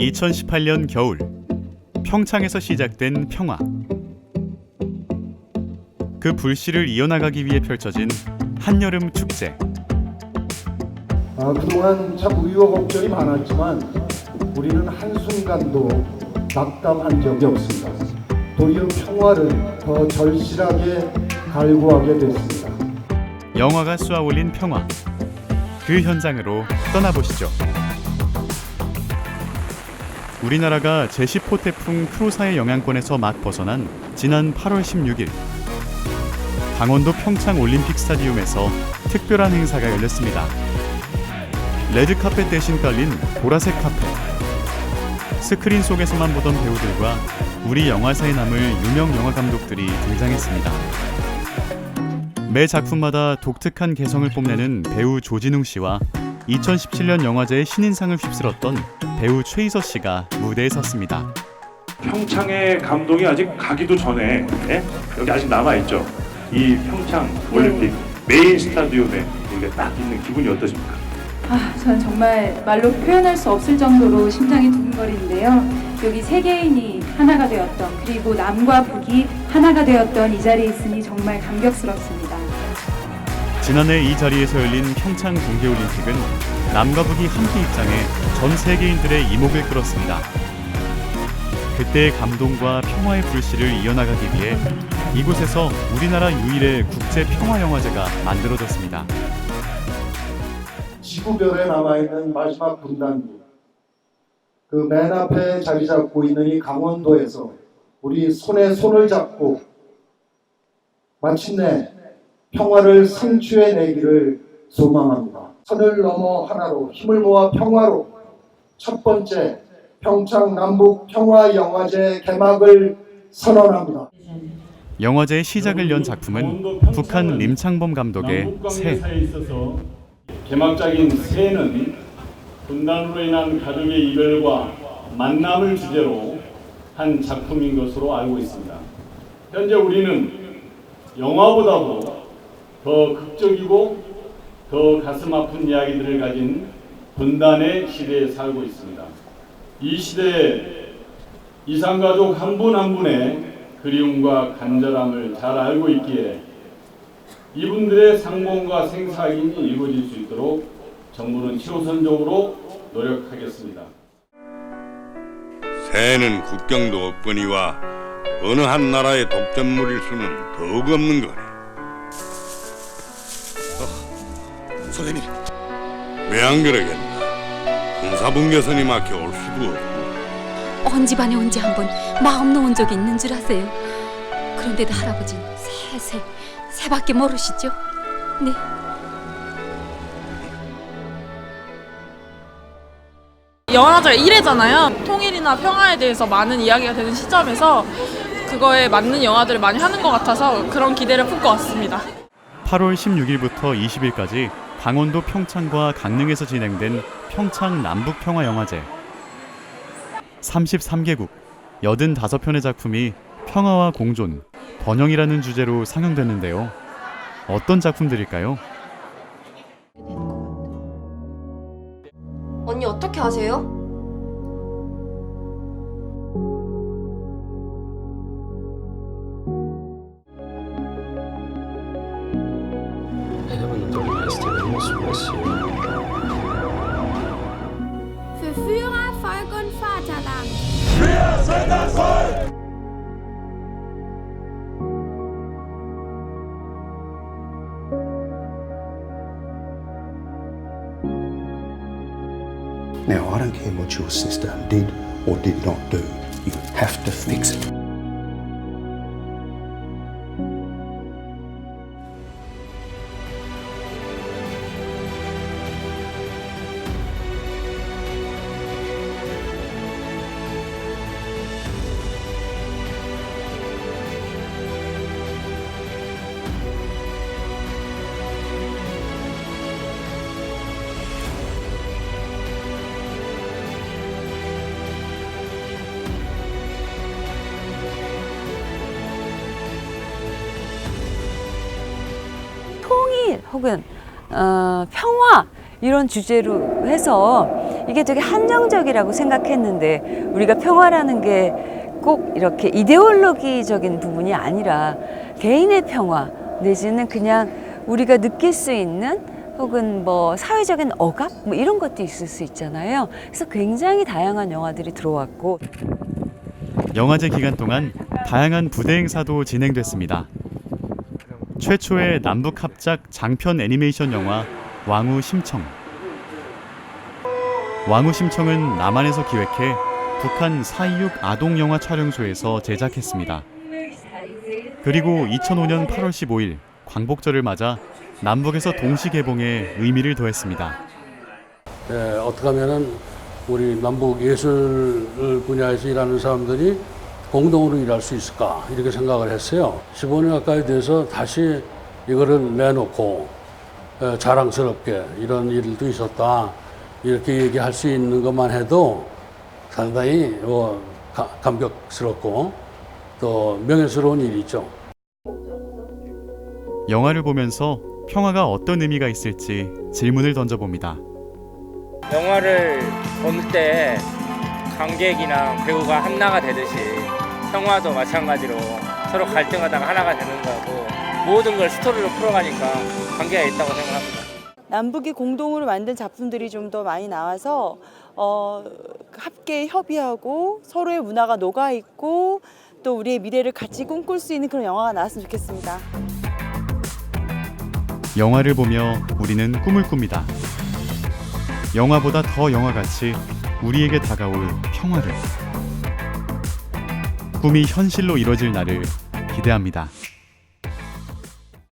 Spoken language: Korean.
2018년 겨울 평창에서 시작된 평화 그 불씨를 이어나가기 위해 펼쳐진 한여름 축제 아, 그동안 참 우여곡절이 많았지만 우리는 한순간도 낙담한 적이 없습니다. 도리어 평화를 더 절실하게 갈구하게 됐습니다. 영화가 쏘아올린 평화 그 현장으로 떠나보시죠. 우리나라가 제10호 태풍 크로사의 영향권에서 막 벗어난 지난 8월 16일 강원도 평창 올림픽 스타디움에서 특별한 행사가 열렸습니다. 레드 카펫 대신 깔린 보라색 카펫. 스크린 속에서만 보던 배우들과 우리 영화사에 남을 유명 영화 감독들이 등장했습니다. 매 작품마다 독특한 개성을 뽐내는 배우 조진웅 씨와 2017년 영화제의 신인상을 휩쓸었던 배우 최희서 씨가 무대에 섰습니다. 평창의 감동이 아직 가기도 전에 예? 여기 아직 남아 있죠. 이 평창 올림픽 메인 스타디움에 우리가 딱 있는 기분이 어떠십니까? 아, 저는 정말 말로 표현할 수 없을 정도로 심장이 두근거리는데요. 여기 세계인이 하나가 되었던 그리고 남과 북이 하나가 되었던 이 자리에 있으니 정말 감격스럽습니다. 지난해 이 자리에서 열린 평창 동계올림픽은 남과 북이 함께 입장해 전 세계인들의 이목을 끌었습니다. 그때의 감동과 평화의 불씨를 이어나가기 위해 이곳에서 우리나라 유일의 국제 평화 영화제가 만들어졌습니다. 지구별에 남아 있는 마지막 분단기 그 맨 앞에 자리 잡고 있는 이 강원도에서 우리 손에 손을 잡고 마침내 평화를 성취해내기를 소망합니다. 선을 넘어 하나로 힘을 모아 평화로 첫 번째 평창 남북 평화 영화제 개막을 선언합니다. 영화제의 시작을 연 작품은 북한 림창범 감독의 새. 개막작인 새는 분단으로 인한 가족의 이별과 만남을 주제로 한 작품인 것으로 알고 있습니다. 현재 우리는 영화보다도 더 극적이고 더 가슴 아픈 이야기들을 가진 분단의 시대에 살고 있습니다. 이 시대에 이상가족 한분한 분의 그리움과 간절함을 잘 알고 있기에 이분들의 상봉과 생사인이 이루어질 수 있도록 정부는 최우선적으로 노력하겠습니다. 새는 국경도 없거니와 어느 한 나라의 독점물일 수는 더욱 없는 거래. 선생님, 왜 안 그러겠나? 군사분계선이 막혀 올 수도 없고 온 집안에 언제 한번 마음 놓은 적이 있는 줄 아세요? 그런데도 할아버지는 새, 새, 새밖에 모르시죠? 네. 영화제가 1회잖아요. 통일이나 평화에 대해서 많은 이야기가 되는 시점에서 그거에 맞는 영화들을 많이 하는 것 같아서 그런 기대를 품고 왔습니다. 8월 16일부터 20일까지 강원도 평창과 강릉에서 진행된 평창 남북평화영화제 33개국 85편의 작품이 평화와 공존, 번영이라는 주제로 상영됐는데요. 어떤 작품들일까요? 언니 어떻게 아세요? Für Führer, Volk und Vaterland. now I don't care what your sister did or did not do. You have to fix it. 통일 혹은 어, 평화 이런 주제로 해서 이게 되게 한정적이라고 생각했는데 우리가 평화라는 게 꼭 이렇게 이데올로기적인 부분이 아니라 개인의 평화 내지는 그냥 우리가 느낄 수 있는 혹은 뭐 사회적인 억압 뭐 이런 것도 있을 수 있잖아요. 그래서 굉장히 다양한 영화들이 들어왔고 영화제 기간 동안 다양한 부대 행사도 진행됐습니다. 최초의 남북 합작 장편 애니메이션 영화 왕후 심청. 왕후 심청은 남한에서 기획해 북한 4.26 아동 영화 촬영소에서 제작했습니다. 그리고 2005년 8월 15일 광복절을 맞아 남북에서 동시 개봉에 의미를 더했습니다. 예, 어떻게 하면은 우리 남북 예술 분야에서 일하는 사람들이 공동으로 일할 수 있을까 이렇게 생각을 했어요. 15년 가까이 돼서 다시 이거를 내놓고 예, 자랑스럽게 이런 일도 있었다 이렇게 얘기할 수 있는 것만 해도 상당히 어, 가- 감격스럽고 또 명예스러운 일이죠. 영화를 보면서 평화가 어떤 의미가 있을지 질문을 던져봅니다. 영화를 볼 때 관객이나 배우가 하나가 되듯이 평화도 마찬가지로 서로 갈등하다가 하나가 되는 거고 모든 걸 스토리로 풀어가니까 관계가 있다고 생각합니다. 남북이 공동으로 만든 작품들이 좀 더 많이 나와서 어, 함께 협의하고 서로의 문화가 녹아 있고 또 우리의 미래를 같이 꿈꿀 수 있는 그런 영화가 나왔으면 좋겠습니다. 영화를 보며 우리는 꿈을 꿉니다. 영화보다 더 영화같이 우리에게 다가올 평화를. 꿈이 현실로 이뤄질 날을 기대합니다.